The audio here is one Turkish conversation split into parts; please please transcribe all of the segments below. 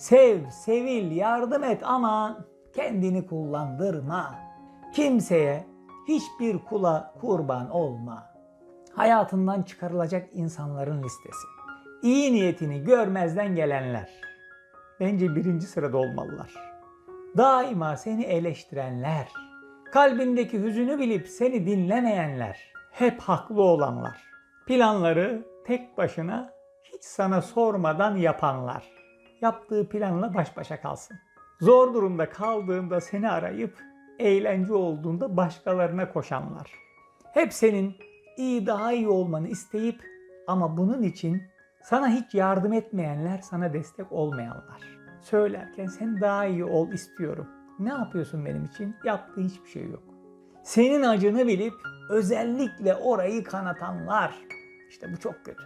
Sev, sevil, yardım et ama kendini kullandırma. Kimseye, hiçbir kula kurban olma. Hayatından çıkarılacak insanların listesi. İyi niyetini görmezden gelenler. Bence birinci sırada olmalılar. Daima seni eleştirenler. Kalbindeki hüzünü bilip seni dinlemeyenler. Hep haklı olanlar. Planları tek başına hiç sana sormadan yapanlar. Yaptığı planla baş başa kalsın. Zor durumda kaldığında seni arayıp eğlence olduğunda başkalarına koşanlar. Hep senin iyi daha iyi olmanı isteyip ama bunun için sana hiç yardım etmeyenler, sana destek olmayanlar. Söylerken sen daha iyi ol istiyorum. Ne yapıyorsun benim için? Yaptığın hiçbir şey yok. Senin acını bilip özellikle orayı kanatanlar. İşte bu çok kötü.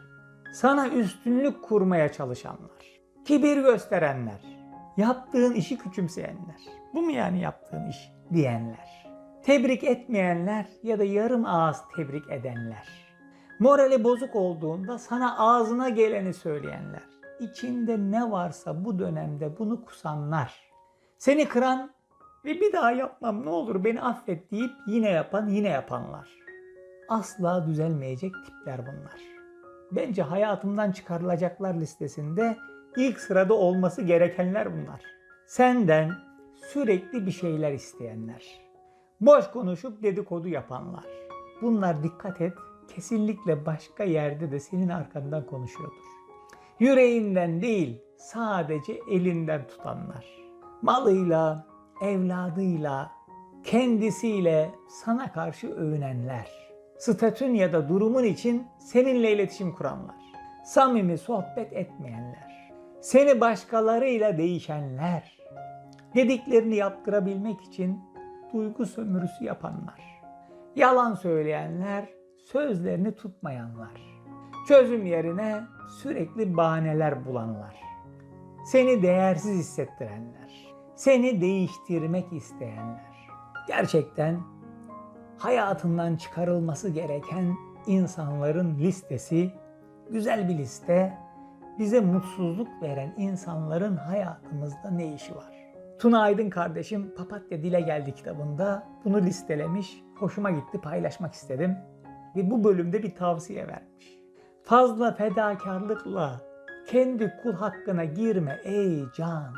Sana üstünlük kurmaya çalışanlar. Kibir gösterenler. Yaptığın işi küçümseyenler. Bu mu yani yaptığın iş diyenler. Tebrik etmeyenler ya da yarım ağız tebrik edenler. Morali bozuk olduğunda sana ağzına geleni söyleyenler. İçinde ne varsa bu dönemde bunu kusanlar. Seni kıran ve bir daha yapmam ne olur beni affet deyip yine yapan yine yapanlar. Asla düzelmeyecek tipler bunlar. Bence hayatımdan çıkarılacaklar listesinde ilk sırada olması gerekenler bunlar. Senden sürekli bir şeyler isteyenler. Boş konuşup dedikodu yapanlar. Bunlar dikkat et kesinlikle başka yerde de senin arkandan konuşuyordur. Yüreğinden değil sadece elinden tutanlar. Malıyla, evladıyla, kendisiyle sana karşı övünenler. Statün ya da durumun için seninle iletişim kuranlar. Samimi sohbet etmeyenler. Seni başkalarıyla değişenler. Dediklerini yaptırabilmek için duygu sömürüsü yapanlar. Yalan söyleyenler, sözlerini tutmayanlar. Çözüm yerine sürekli bahaneler bulanlar. Seni değersiz hissettirenler. Seni değiştirmek isteyenler. Gerçekten hayatından çıkarılması gereken insanların listesi güzel bir liste. Bize mutsuzluk veren insanların hayatımızda ne işi var? Tuna Aydın kardeşim Papatya Dile Geldi kitabında bunu listelemiş. Hoşuma gitti paylaşmak istedim. Ve bu bölümde bir tavsiye vermiş. Fazla fedakarlıkla kendi kul hakkına girme ey can.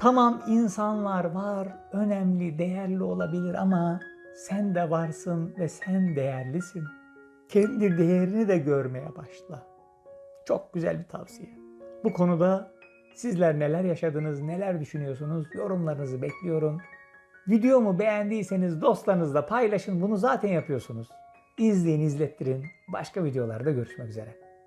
Tamam insanlar var, önemli, değerli olabilir ama sen de varsın ve sen değerlisin. Kendi değerini de görmeye başla. Çok güzel bir tavsiye. Bu konuda sizler neler yaşadınız, neler düşünüyorsunuz? Yorumlarınızı bekliyorum. Videomu beğendiyseniz dostlarınızla paylaşın. Bunu zaten yapıyorsunuz. İzleyin, izlettirin. Başka videolarda görüşmek üzere.